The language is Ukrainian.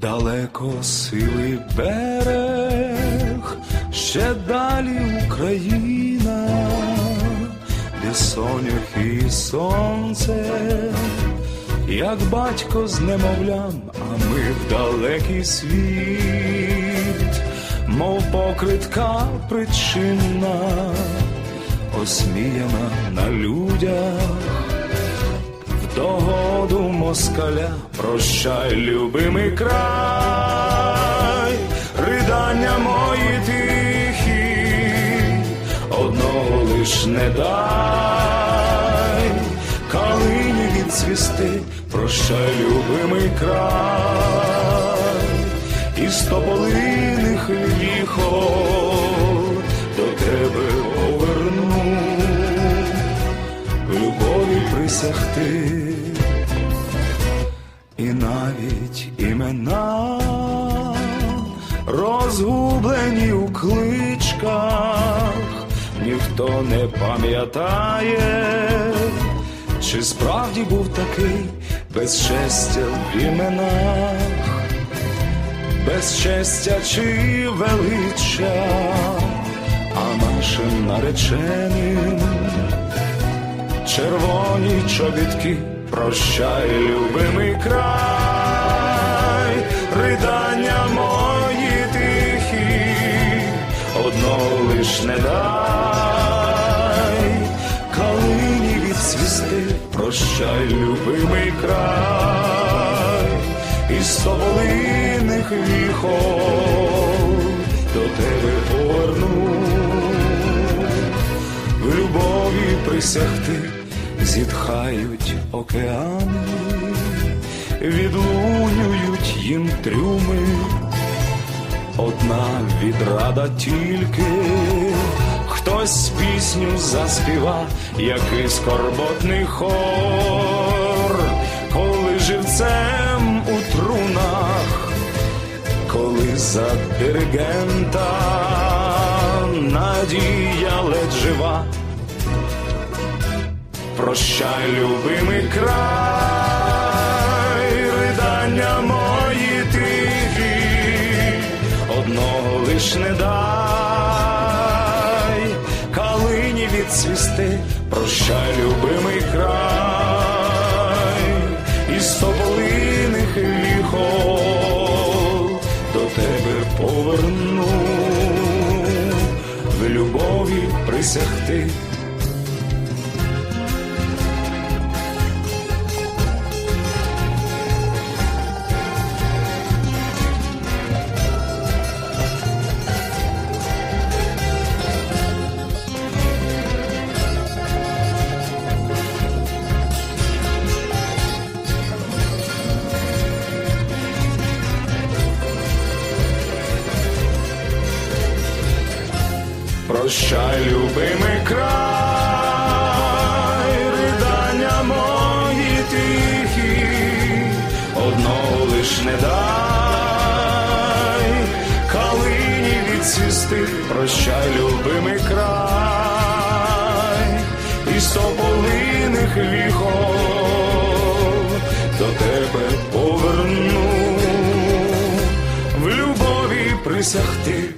Далеко сивий берег, ще далі Україна, де сонюхи і сонце, як батько з немовлям, а ми в далекий світ, мов покритка причинна, осміяна на людях. В догоду москаля, прощай, любимий край, ридання мої тихі, одного лиш не дай, калині відцвісти, прощай, любимий край, із тополиних ліхо до тебе поверну. Любові присягти, і навіть імена розгублені у кличках, ніхто не пам'ятає, чи справді був такий без щастя в іменах, без щастя чи велича, а нашим нареченим червоні чобітки, прощай, любимий край, ридання мої тихі, одного лиш не дай, калині відсвісти, прощай, любимий край, із соболиних віхов до тебе поверну. В любові присягти зітхають океани, відлунюють їм трюми, одна відрада тільки, хтось пісню заспіва, який скорботний хор, коли живцем у трунах коли за диригента надія ледь жива. Прощай, любимий край, ридання мої тихі, одного лиш не дай, калині відцвісти, прощай, любимий край, із тополиних віхов до тебе поверну, в любові присягти. Прощай, любимий край, ридання мої тихі, одного лиш не дай, калині відсвісти, прощай, любимий край, із тополиних віхов до тебе поверну, в любові присягти.